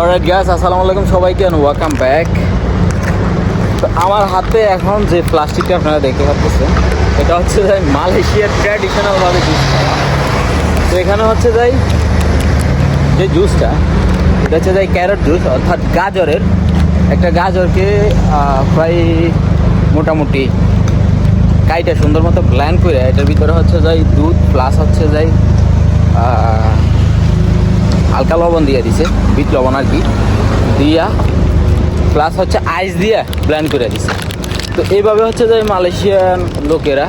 Alright gas আসসালামু আলাইকুম সবাইকে অ্যান্ড ওয়েলকাম ব্যাক তো আমার হাতে এখন যে প্লাস্টিকটা আপনারা দেখতে পাচ্ছেন, এটা হচ্ছে যাই মালয়েশিয়ার ট্র্যাডিশনালভাবে জুস তো এখানে হচ্ছে যাই যে জুসটা এটা হচ্ছে যাই ক্যারট জুস অর্থাৎ গাজরের। একটা গাজরকে প্রায় মোটামুটি কাইটা সুন্দর মতো ব্ল্যান্ড করে, এটার ভিতরে হচ্ছে যাই দুধ প্লাস হচ্ছে যাই হালকা লবণ দিয়ে দিছে, বিট লবণ আর কি দিয়া প্লাস হচ্ছে আইস দিয়া ব্ল্যান্ড করে দিছে। তো এইভাবে হচ্ছে যে মালয়েশিয়ান লোকেরা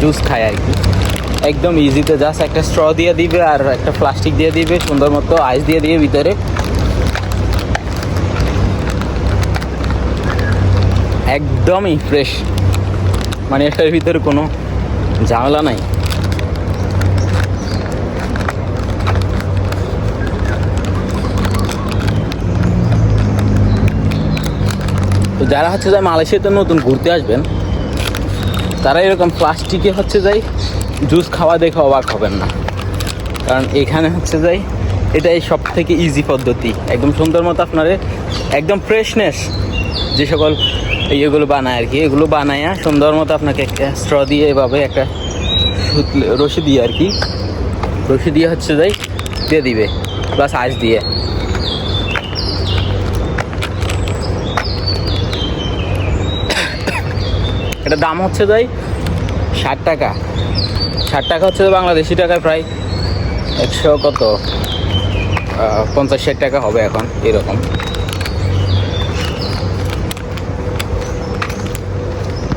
জুস খায় আর কি। একদম ইজিতে জাস্ট একটা স্ট্র দিয়ে দিবে আর একটা প্লাস্টিক দিয়ে দিবে, সুন্দর মতো আইস দিয়ে দিয়ে ভিতরে। একদমই ফ্রেশ মানে এটার ভিতরে কোনো ঝামেলা নাই। যারা হচ্ছে যায় মালয়েশিয়াতে নতুন ঘুরতে আসবেন, তারা এরকম প্লাস্টিকে হচ্ছে যাই জুস খাওয়া দেখে অবাক হবেন না। কারণ এখানে হচ্ছে যাই এটাই সব থেকে ইজি পদ্ধতি। একদম সুন্দর মতো আপনার একদম ফ্রেশনেস যে সকল ইয়েগুলো বানায় আর কি, এগুলো বানায়া সুন্দর মতো আপনাকে একটা স্ট্র দিয়ে এভাবে একটা রশি দিয়ে আর কি, রশি দিয়ে হচ্ছে যাই দিয়ে দিবে প্লাস আইস দিয়ে। এটার দাম হচ্ছে তাই ষাট টাকা। ষাট টাকা হচ্ছে বাংলাদেশি টাকায় প্রায় একশো কত? পঞ্চাশ ষাট টাকা হবে এখন, এরকম।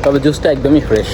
তবে জুসটা একদমই ফ্রেশ